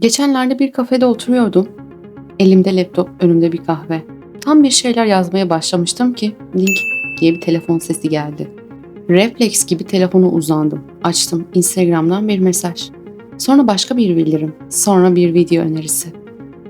Geçenlerde bir kafede oturuyordum. Elimde laptop, önümde bir kahve. Tam bir şeyler yazmaya başlamıştım ki link diye bir telefon sesi geldi. Refleks gibi telefonu uzandım. Açtım Instagram'dan bir mesaj. Sonra başka bir bildirim. Sonra bir video önerisi.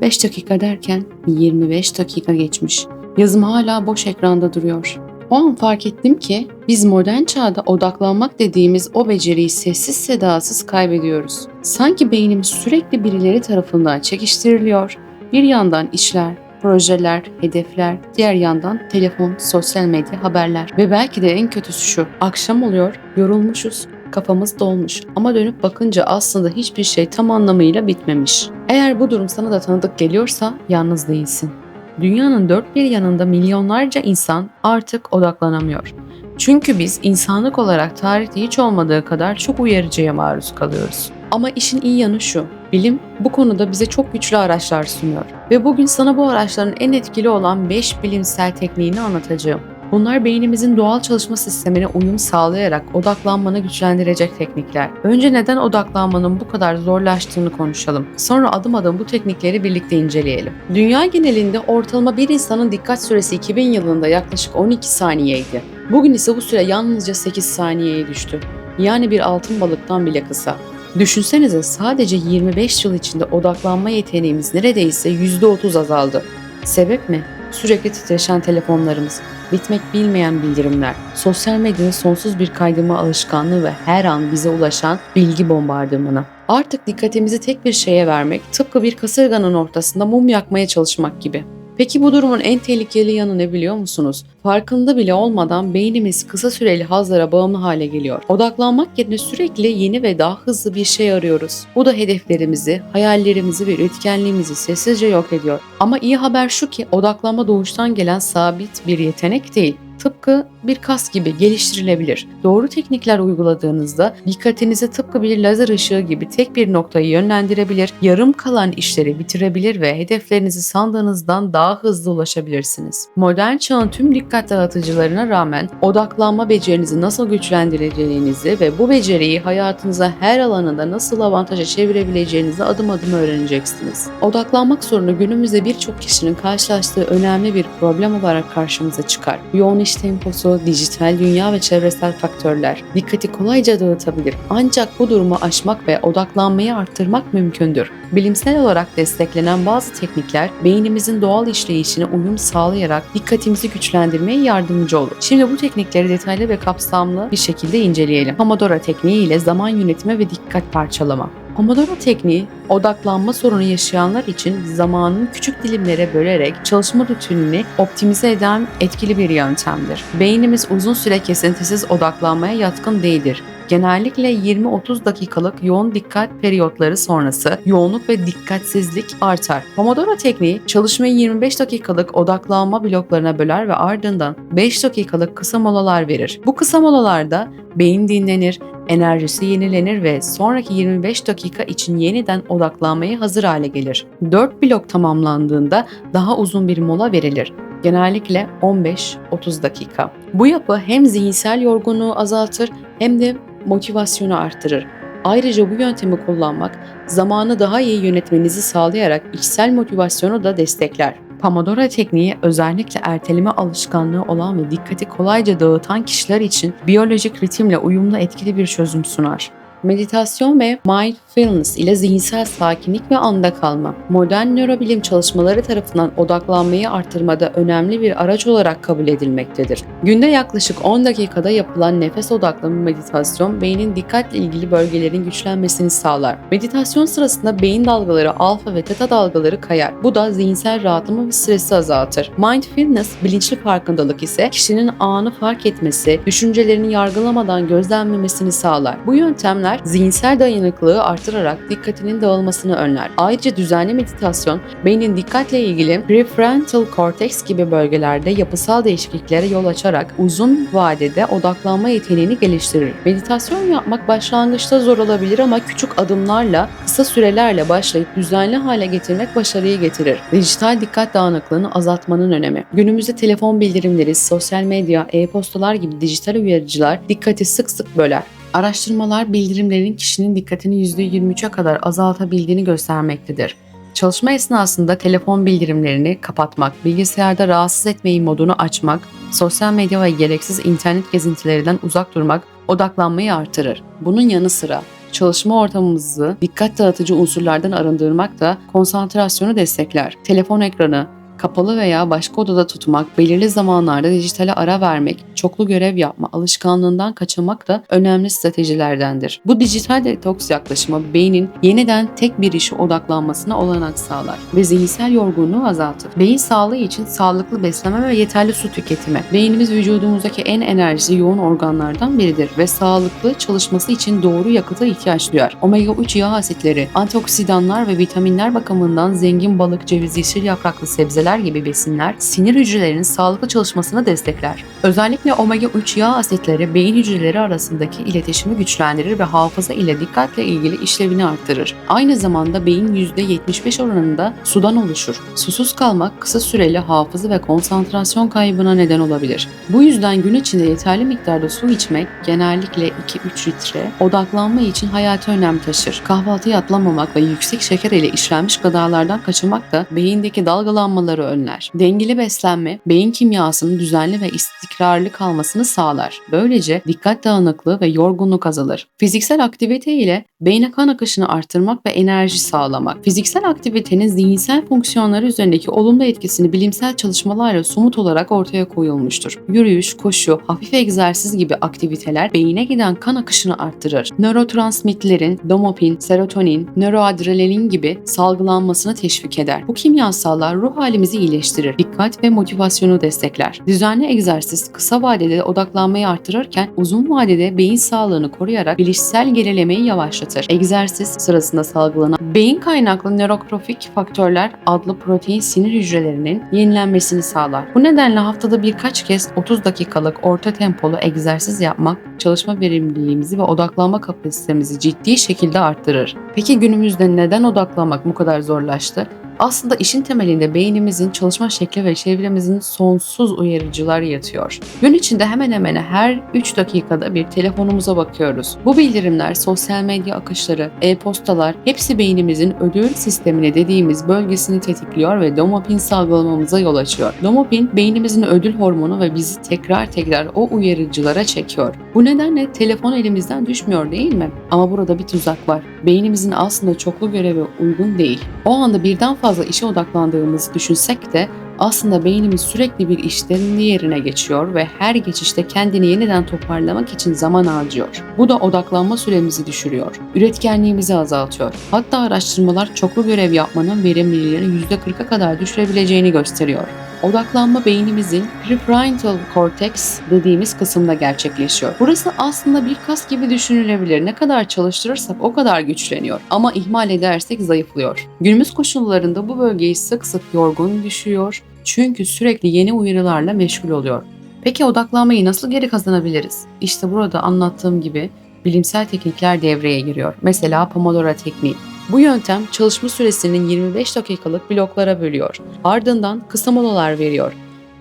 5 dakika derken 25 dakika geçmiş. Yazım hala boş ekranda duruyor. O an fark ettim ki biz modern çağda odaklanmak dediğimiz o beceriyi sessiz sedasız kaybediyoruz. Sanki beynimiz sürekli birileri tarafından çekiştiriliyor. Bir yandan işler, projeler, hedefler, diğer yandan telefon, sosyal medya, haberler ve belki de en kötüsü şu. Akşam oluyor, yorulmuşuz, kafamız dolmuş ama dönüp bakınca aslında hiçbir şey tam anlamıyla bitmemiş. Eğer bu durum sana da tanıdık geliyorsa yalnız değilsin. Dünyanın dört bir yanında milyonlarca insan artık odaklanamıyor. Çünkü biz insanlık olarak tarihte hiç olmadığı kadar çok uyarıcıya maruz kalıyoruz. Ama işin iyi yanı şu, bilim bu konuda bize çok güçlü araçlar sunuyor. Ve bugün sana bu araçların en etkili olan 5 bilimsel tekniğini anlatacağım. Bunlar beynimizin doğal çalışma sistemine uyum sağlayarak odaklanmanı güçlendirecek teknikler. Önce neden odaklanmanın bu kadar zorlaştığını konuşalım. Sonra adım adım bu teknikleri birlikte inceleyelim. Dünya genelinde ortalama bir insanın dikkat süresi 2000 yılında yaklaşık 12 saniyeydi. Bugün ise bu süre yalnızca 8 saniyeye düştü. Yani bir altın balıktan bile kısa. Düşünsenize sadece 25 yıl içinde odaklanma yeteneğimiz neredeyse %30 azaldı. Sebep mi? Sürekli titreşen telefonlarımız, bitmek bilmeyen bildirimler, sosyal medyanın sonsuz bir kaydırma alışkanlığı ve her an bize ulaşan bilgi bombardımanı. Artık dikkatimizi tek bir şeye vermek, tıpkı bir kasırganın ortasında mum yakmaya çalışmak gibi. Peki bu durumun en tehlikeli yanı ne biliyor musunuz? Farkında bile olmadan beynimiz kısa süreli hazlara bağımlı hale geliyor. Odaklanmak yerine sürekli yeni ve daha hızlı bir şey arıyoruz. Bu da hedeflerimizi, hayallerimizi ve üretkenliğimizi sessizce yok ediyor. Ama iyi haber şu ki odaklanma doğuştan gelen sabit bir yetenek değil. Tıpkı bir kas gibi geliştirilebilir. Doğru teknikler uyguladığınızda dikkatinizi tıpkı bir lazer ışığı gibi tek bir noktayı yönlendirebilir, yarım kalan işleri bitirebilir ve hedeflerinizi sandığınızdan daha hızlı ulaşabilirsiniz. Modern çağın tüm dikkat dağıtıcılarına rağmen odaklanma becerinizi nasıl güçlendireceğinizi ve bu beceriyi hayatınıza her alanında nasıl avantaja çevirebileceğinizi adım adım öğreneceksiniz. Odaklanmak sorunu günümüzde birçok kişinin karşılaştığı önemli bir problem olarak karşımıza çıkar. Yoğun iş temposu, dijital dünya ve çevresel faktörler dikkati kolayca dağıtabilir. Ancak bu durumu aşmak ve odaklanmayı arttırmak mümkündür. Bilimsel olarak desteklenen bazı teknikler beynimizin doğal işleyişine uyum sağlayarak dikkatimizi güçlendirmeye yardımcı olur. Şimdi bu teknikleri detaylı ve kapsamlı bir şekilde inceleyelim. Pomodoro tekniği ile zaman yönetimi ve dikkat parçalama. Pomodoro tekniği odaklanma sorunu yaşayanlar için zamanın küçük dilimlere bölerek çalışma rutinini optimize eden etkili bir yöntemdir. Beynimiz uzun süre kesintisiz odaklanmaya yatkın değildir. Genellikle 20-30 dakikalık yoğun dikkat periyotları sonrası yoğunluk ve dikkatsizlik artar. Pomodoro tekniği çalışmayı 25 dakikalık odaklanma bloklarına böler ve ardından 5 dakikalık kısa molalar verir. Bu kısa molalarda beyin dinlenir, enerjisi yenilenir ve sonraki 25 dakika için yeniden odaklanmaya hazır hale gelir. 4 blok tamamlandığında daha uzun bir mola verilir genellikle 15-30 dakika. Bu yapı hem zihinsel yorgunluğu azaltır hem de motivasyonu arttırır. Ayrıca bu yöntemi kullanmak zamanı daha iyi yönetmenizi sağlayarak içsel motivasyonu da destekler. Pomodoro tekniği özellikle erteleme alışkanlığı olan ve dikkati kolayca dağıtan kişiler için biyolojik ritimle uyumlu etkili bir çözüm sunar. Meditasyon ve mindfulness ile zihinsel sakinlik ve anda kalma. Modern nörobilim çalışmaları tarafından odaklanmayı artırmada önemli bir araç olarak kabul edilmektedir. Günde yaklaşık 10 dakikada yapılan nefes odaklı meditasyon beynin dikkatle ilgili bölgelerin güçlenmesini sağlar. Meditasyon sırasında beyin dalgaları alfa ve teta dalgaları kayar. Bu da zihinsel rahatlama ve stresi azaltır. Mindfulness, bilinçli farkındalık ise kişinin anı fark etmesi, düşüncelerini yargılamadan gözlemlemesini sağlar. Bu yöntemler zihinsel dayanıklılığı artırarak dikkatinin dağılmasını önler. Ayrıca düzenli meditasyon, beynin dikkatle ilgili prefrontal cortex gibi bölgelerde yapısal değişikliklere yol açarak uzun vadede odaklanma yeteneğini geliştirir. Meditasyon yapmak başlangıçta zor olabilir ama küçük adımlarla, kısa sürelerle başlayıp düzenli hale getirmek başarıyı getirir. Dijital dikkat dağınıklığını azaltmanın önemi. Günümüzde telefon bildirimleri, sosyal medya, e-postalar gibi dijital uyarıcılar dikkati sık sık böler. Araştırmalar bildirimlerin kişinin dikkatini %23'e kadar azaltabildiğini göstermektedir. Çalışma esnasında telefon bildirimlerini kapatmak, bilgisayarda rahatsız etmeyi modunu açmak, sosyal medya ve gereksiz internet gezintilerinden uzak durmak odaklanmayı artırır. Bunun yanı sıra çalışma ortamımızı dikkat dağıtıcı unsurlardan arındırmak da konsantrasyonu destekler. Telefon ekranı, kapalı veya başka odada tutmak, belirli zamanlarda dijitale ara vermek, çoklu görev yapma alışkanlığından kaçınmak da önemli stratejilerdendir. Bu dijital detoks yaklaşımı beynin yeniden tek bir işe odaklanmasına olanak sağlar ve zihinsel yorgunluğu azaltır. Beyin sağlığı için sağlıklı beslenme ve yeterli su tüketimi. Beynimiz vücudumuzdaki en enerjisi yoğun organlardan biridir ve sağlıklı çalışması için doğru yakıta ihtiyaç duyar. Omega 3 yağ asitleri, antioksidanlar ve vitaminler bakımından zengin balık, ceviz, yeşil yapraklı sebzeler gibi besinler sinir hücrelerinin sağlıklı çalışmasını destekler. Özellikle omega 3 yağ asitleri beyin hücreleri arasındaki iletişimi güçlendirir ve hafıza ile dikkatle ilgili işlevini artırır. Aynı zamanda beyin %75 oranında sudan oluşur. Susuz kalmak kısa süreli hafıza ve konsantrasyon kaybına neden olabilir. Bu yüzden gün içinde yeterli miktarda su içmek genellikle 2-3 litre odaklanma için hayati önem taşır. Kahvaltıyı atlamamak ve yüksek şeker ile işlenmiş gıdalardan kaçınmak da beyindeki dalgalanmaları önler. Dengeli beslenme beyin kimyasının düzenli ve istikrarlı kalmasını sağlar. Böylece dikkat dağınıklığı ve yorgunluk azalır. Fiziksel aktivite ile beyne kan akışını artırmak ve enerji sağlamak. Fiziksel aktivitenin zihinsel fonksiyonları üzerindeki olumlu etkisini bilimsel çalışmalarla somut olarak ortaya koyulmuştur. Yürüyüş, koşu, hafif egzersiz gibi aktiviteler beyine giden kan akışını arttırır. Nörotransmitlerin dopamin, serotonin, nöroadrenalin gibi salgılanmasını teşvik eder. Bu kimyasallar ruh halimizi iyileştirir, dikkat ve motivasyonu destekler. Düzenli egzersiz kısa vadede odaklanmayı artırırken uzun vadede beyin sağlığını koruyarak bilişsel gerilemeyi yavaşlatır. Egzersiz sırasında salgılanan beyin kaynaklı nörotrofik faktörler adlı protein sinir hücrelerinin yenilenmesini sağlar. Bu nedenle haftada birkaç kez 30 dakikalık orta tempolu egzersiz yapmak çalışma verimliliğimizi ve odaklanma kapasitemizi ciddi şekilde arttırır. Peki günümüzde neden odaklanmak bu kadar zorlaştı? Aslında işin temelinde beynimizin çalışma şekli ve çevremizin sonsuz uyarıcıları yatıyor. Gün içinde hemen hemen her 3 dakikada bir telefonumuza bakıyoruz. Bu bildirimler, sosyal medya akışları, e-postalar hepsi beynimizin ödül sistemine dediğimiz bölgesini tetikliyor ve dopamin salgılamamıza yol açıyor. Dopamin beynimizin ödül hormonu ve bizi tekrar tekrar o uyarıcılara çekiyor. Bu nedenle telefon elimizden düşmüyor değil mi? Ama burada bir tuzak var. Beynimizin aslında çoklu göreve uygun değil. O anda birden fazla işe odaklandığımızı düşünsek de aslında beynimiz sürekli bir işten diğerine geçiyor ve her geçişte kendini yeniden toparlamak için zaman harcıyor. Bu da odaklanma süremizi düşürüyor. Üretkenliğimizi azaltıyor. Hatta araştırmalar çoklu görev yapmanın verimliliğini %40'a kadar düşürebileceğini gösteriyor. Odaklanma beynimizin prefrontal cortex dediğimiz kısımda gerçekleşiyor. Burası aslında bir kas gibi düşünülebilir. Ne kadar çalıştırırsak o kadar güçleniyor. Ama ihmal edersek zayıflıyor. Günümüz koşullarında bu bölgeyi sık sık yorgun düşüyor. Çünkü sürekli yeni uyarılarla meşgul oluyor. Peki odaklanmayı nasıl geri kazanabiliriz? İşte burada anlattığım gibi bilimsel teknikler devreye giriyor. Mesela Pomodoro tekniği. Bu yöntem çalışma süresinin 25 dakikalık bloklara bölüyor. Ardından kısa molalar veriyor.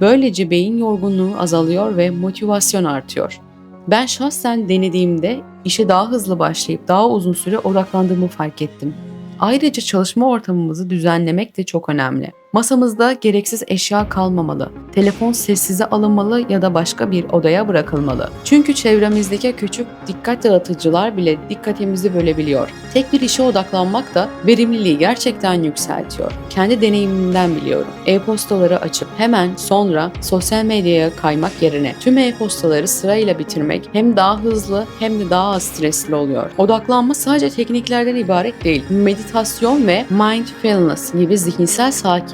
Böylece beyin yorgunluğu azalıyor ve motivasyon artıyor. Ben şahsen denediğimde işe daha hızlı başlayıp daha uzun süre odaklandığımı fark ettim. Ayrıca çalışma ortamımızı düzenlemek de çok önemli. Masamızda gereksiz eşya kalmamalı. Telefon sessize alınmalı ya da başka bir odaya bırakılmalı. Çünkü çevremizdeki küçük dikkat dağıtıcılar bile dikkatimizi bölebiliyor. Tek bir işe odaklanmak da verimliliği gerçekten yükseltiyor. Kendi deneyimimden biliyorum. E-postaları açıp hemen sonra sosyal medyaya kaymak yerine tüm e-postaları sırayla bitirmek hem daha hızlı hem de daha az stresli oluyor. Odaklanma sadece tekniklerden ibaret değil. Meditasyon ve mindfulness gibi zihinsel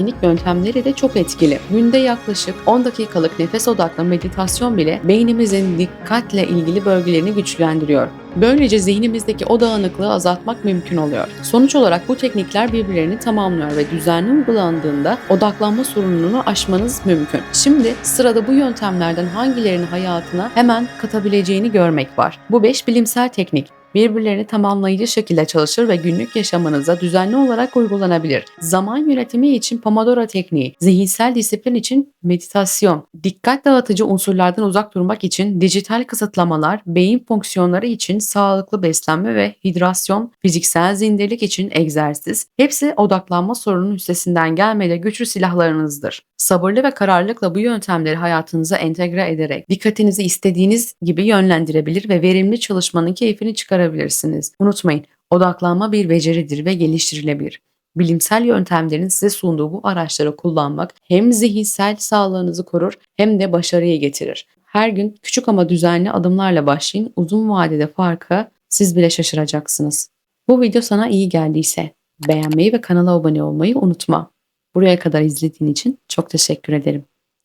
sakinlik yöntemleri de çok etkili. Günde yaklaşık 10 dakikalık nefes odaklı meditasyon bile beynimizin dikkatle ilgili bölgelerini güçlendiriyor. Böylece zihnimizdeki o dağınıklığı azaltmak mümkün oluyor. Sonuç olarak bu teknikler birbirlerini tamamlıyor ve düzenli uygulandığında odaklanma sorununu aşmanız mümkün. Şimdi sırada bu yöntemlerden hangilerini hayatına hemen katabileceğini görmek var. Bu 5 bilimsel teknik birbirlerini tamamlayıcı şekilde çalışır ve günlük yaşamınıza düzenli olarak uygulanabilir. Zaman yönetimi için Pomodoro tekniği, zihinsel disiplin için meditasyon, dikkat dağıtıcı unsurlardan uzak durmak için dijital kısıtlamalar, beyin fonksiyonları için sağlıklı beslenme ve hidrasyon, fiziksel zindelik için egzersiz, hepsi odaklanma sorununun üstesinden gelmede güçlü silahlarınızdır. Sabırlı ve kararlılıkla bu yöntemleri hayatınıza entegre ederek dikkatinizi istediğiniz gibi yönlendirebilir ve verimli çalışmanın keyfini çıkarabilirsiniz. Unutmayın, odaklanma bir beceridir ve geliştirilebilir. Bilimsel yöntemlerin size sunduğu bu araçları kullanmak hem zihinsel sağlığınızı korur hem de başarıyı getirir. Her gün küçük ama düzenli adımlarla başlayın. Uzun vadede farka siz bile şaşıracaksınız. Bu video sana iyi geldiyse beğenmeyi ve kanala abone olmayı unutma. Buraya kadar izlediğin için çok teşekkür ederim.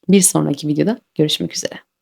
Bir sonraki videoda görüşmek üzere.